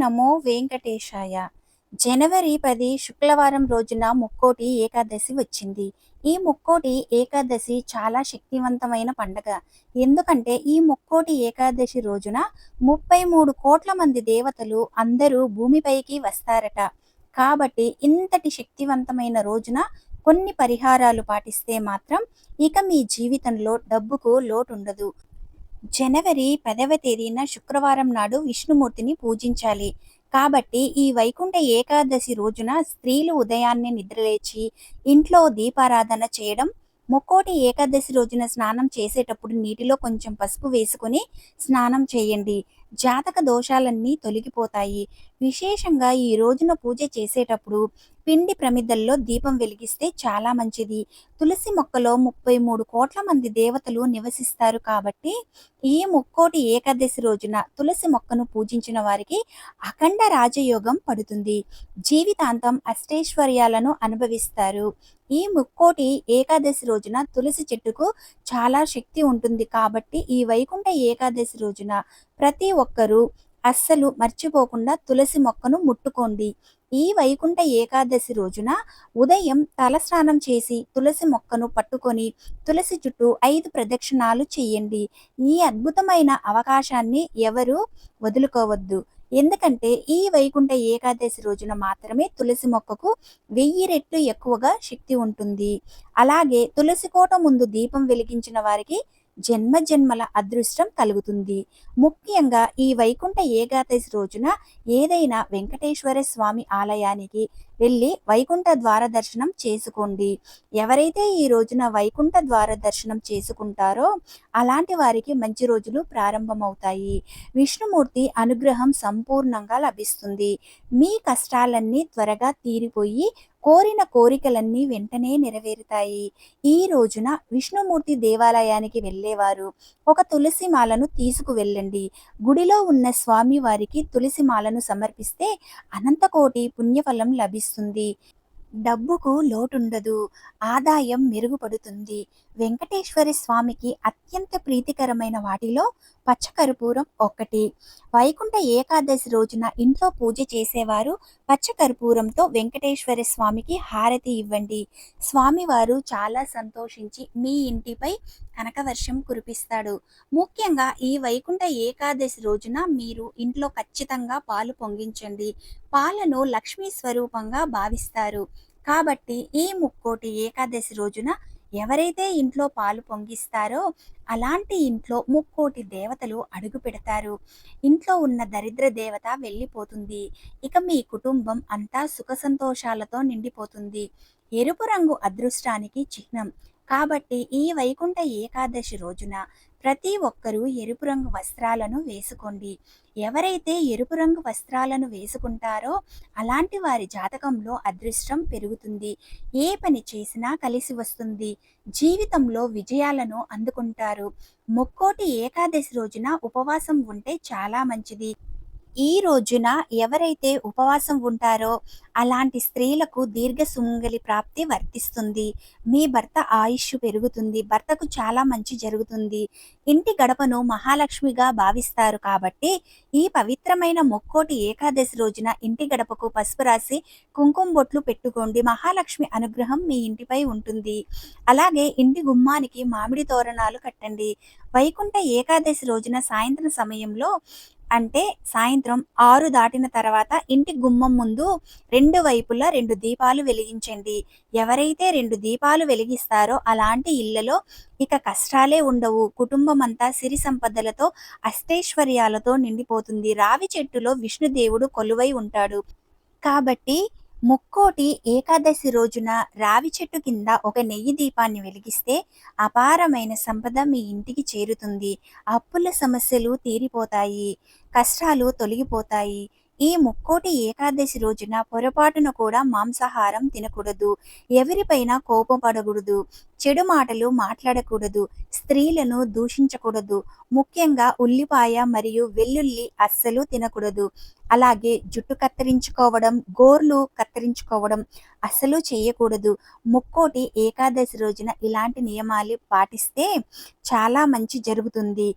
నమో వెంకటేశాయ. జనవరి పది శుక్రవారం రోజున ముక్కోటి ఏకాదశి వచ్చింది. ఈ ముక్కోటి ఏకాదశి చాలా శక్తివంతమైన పండగ. ఎందుకంటే ఈ ముక్కోటి ఏకాదశి రోజున ముప్పై మూడు కోట్ల మంది దేవతలు అందరూ భూమిపైకి వస్తారట. కాబట్టి ఇంతటి శక్తివంతమైన రోజున కొన్ని పరిహారాలు పాటిస్తే మాత్రం ఇక మీ జీవితంలో డబ్బుకు లోటు ఉండదు జనవరి పదవ తేదీన శుక్రవారం నాడు విష్ణుమూర్తిని పూజించాలి. కాబట్టి ఈ వైకుంఠ ఏకాదశి రోజున స్త్రీలు ఉదయాన్నే నిద్రలేచి ఇంట్లో దీపారాధన చేయడం ముక్కోటి ఏకాదశి రోజున స్నానం చేసేటప్పుడు నీటిలో కొంచెం పసుపు వేసుకొని స్నానం చేయండి. జాతక దోషాలన్నీ తొలగిపోతాయి. విశేషంగా ఈ రోజున పూజ చేసేటప్పుడు పిండి ప్రమిదల్లో దీపం వెలిగిస్తే చాలా మంచిది. తులసి మొక్కలో ముప్పై మూడు కోట్ల మంది దేవతలు నివసిస్తారు కాబట్టి ఈ ముక్కోటి ఏకాదశి రోజున తులసి మొక్కను పూజించిన వారికి అఖండ రాజయోగం పడుతుంది. జీవితాంతం అష్టైశ్వర్యాలను అనుభవిస్తారు. ఈ ముక్కోటి ఏకాదశి రోజున తులసి చెట్టుకు చాలా శక్తి ఉంటుంది కాబట్టి ఈ వైకుంఠ ఏకాదశి రోజున ప్రతి ఒక్కరూ అస్సలు మర్చిపోకుండా తులసి మొక్కను ముట్టుకోండి. ఈ వైకుంఠ ఏకాదశి రోజున ఉదయం తలస్నానం చేసి తులసి మొక్కను పట్టుకొని తులసి చుట్టూ ఐదు ప్రదక్షిణాలు చేయండి. ఈ అద్భుతమైన అవకాశాన్ని ఎవరు వదులుకోవద్దు. ఎందుకంటే ఈ వైకుంఠ ఏకాదశి రోజున మాత్రమే తులసి మొక్కకు వెయ్యి రెట్లు ఎక్కువగా శక్తి ఉంటుంది. అలాగే తులసి కోట ముందు దీపం వెలిగించిన వారికి జన్మ జన్మల అదృష్టం కలుగుతుంది. ముఖ్యంగా ఈ వైకుంఠ ఏకాదశి రోజున ఏదైనా వెంకటేశ్వర స్వామి ఆలయానికి వెళ్ళి వైకుంఠ ద్వార దర్శనం చేసుకోండి. ఎవరైతే ఈ రోజున వైకుంఠ ద్వార దర్శనం చేసుకుంటారో అలాంటి వారికి మంచి రోజులు ప్రారంభమవుతాయి. విష్ణుమూర్తి అనుగ్రహం సంపూర్ణంగా లభిస్తుంది. మీ కష్టాలన్నీ త్వరగా తీరిపోయి కోరిన కోరికలన్నీ వెంటనే నెరవేరుతాయి. ఈ రోజున విష్ణుమూర్తి దేవాలయానికి వెళ్ళేవారు. ఒక తులసి మాలను తీసుకువెళ్ళండి గుడిలో ఉన్న స్వామి వారికి తులసి మాలను సమర్పిస్తే అనంతకోటి పుణ్యఫలం లభిస్తుంది. డబ్బుకు లోటుండదు ఆదాయం మెరుగుపడుతుంది. వెంకటేశ్వర స్వామికి అత్యంత ప్రీతికరమైన వాటిలో పచ్చకర్పూరం ఒకటి వైకుంఠ ఏకాదశి రోజున ఇంట్లో పూజ చేసేవారు పచ్చకర్పూరంతో వెంకటేశ్వర స్వామికి హారతి ఇవ్వండి. స్వామివారు చాలా సంతోషించి మీ ఇంటిపై కనకవర్షం కురిపిస్తాడు. ముఖ్యంగా ఈ వైకుంఠ ఏకాదశి రోజున మీరు ఇంట్లో ఖచ్చితంగా పాలు పొంగించండి. పాలను లక్ష్మీ స్వరూపంగా భావిస్తారు. కాబట్టి ఈ ముక్కోటి ఏకాదశి రోజున ఎవరైతే ఇంట్లో పాలు పొంగిస్తారో అలాంటి ఇంట్లో ముక్కోటి దేవతలు అడుగు పెడతారు. ఇంట్లో ఉన్న దరిద్ర దేవత వెళ్ళిపోతుంది. ఇక మీ కుటుంబం అంతా సుఖ సంతోషాలతో నిండిపోతుంది. ఎరుపు రంగు అదృష్టానికి చిహ్నం. కాబట్టి ఈ వైకుంఠ ఏకాదశి రోజున ప్రతి ఒక్కరూ ఎరుపు రంగు వస్త్రాలను వేసుకోండి. ఎవరైతే ఎరుపు రంగు వస్త్రాలను వేసుకుంటారో అలాంటి వారి జాతకంలో అదృష్టం పెరుగుతుంది. ఏ పని చేసినా కలిసి వస్తుంది. జీవితంలో విజయాలను అందుకుంటారు. ముక్కోటి ఏకాదశి రోజున ఉపవాసం ఉంటే చాలా మంచిది. ఈ రోజున ఎవరైతే ఉపవాసం ఉంటారో అలాంటి స్త్రీలకు దీర్ఘ సుమంగలి ప్రాప్తి వర్తిస్తుంది. మీ భర్త ఆయుష్ పెరుగుతుంది. భర్తకు చాలా మంచి జరుగుతుంది. ఇంటి గడపను మహాలక్ష్మిగా భావిస్తారు కాబట్టి ఈ పవిత్రమైన మొక్కోటి ఏకాదశి రోజున ఇంటి గడపకు పసుపు రాసి కుంకుమ బొట్లు పెట్టుకోండి. మహాలక్ష్మి అనుగ్రహం మీ ఇంటిపై ఉంటుంది. అలాగే ఇంటి గుమ్మానికి మామిడి తోరణాలు కట్టండి. వైకుంఠ ఏకాదశి రోజున సాయంత్రం సమయంలో అంటే సాయంత్రం ఆరు దాటిన తర్వాత ఇంటి గుమ్మం ముందు రెండు వైపులా రెండు దీపాలు వెలిగించండి. ఎవరైతే రెండు దీపాలు వెలిగిస్తారో అలాంటి ఇళ్ళలో ఇక కష్టాలే ఉండవు. కుటుంబం అంతా సిరి సంపదలతో అష్టైశ్వర్యాలతో నిండిపోతుంది. రావి చెట్టులో విష్ణుదేవుడు కొలువై ఉంటాడు. కాబట్టి ముక్కోటి ఏకాదశి రోజున రావి చెట్టు కింద ఒక నెయ్యి దీపాన్ని వెలిగిస్తే అపారమైన సంపద మీ ఇంటికి చేరుతుంది. అప్పుల సమస్యలు తీరిపోతాయి. కష్టాలు తొలగిపోతాయి. ఈ ముక్కోటి ఏకాదశి రోజున పొరపాటున కూడా మాంసాహారం తినకూడదు. ఎవరిపైన కోపపడకూడదు చెడు మాటలు మాట్లాడకూడదు. స్త్రీలను దూషించకూడదు. ముఖ్యంగా ఉల్లిపాయ మరియు వెల్లుల్లి అస్సలు తినకూడదు. అలాగే జుట్టు కత్తిరించుకోవడం గోర్లు కత్తిరించుకోవడం అస్సలు చేయకూడదు. ముక్కోటి ఏకాదశి రోజున ఇలాంటి నియమాలు పాటిస్తే చాలా మంచి జరుగుతుంది.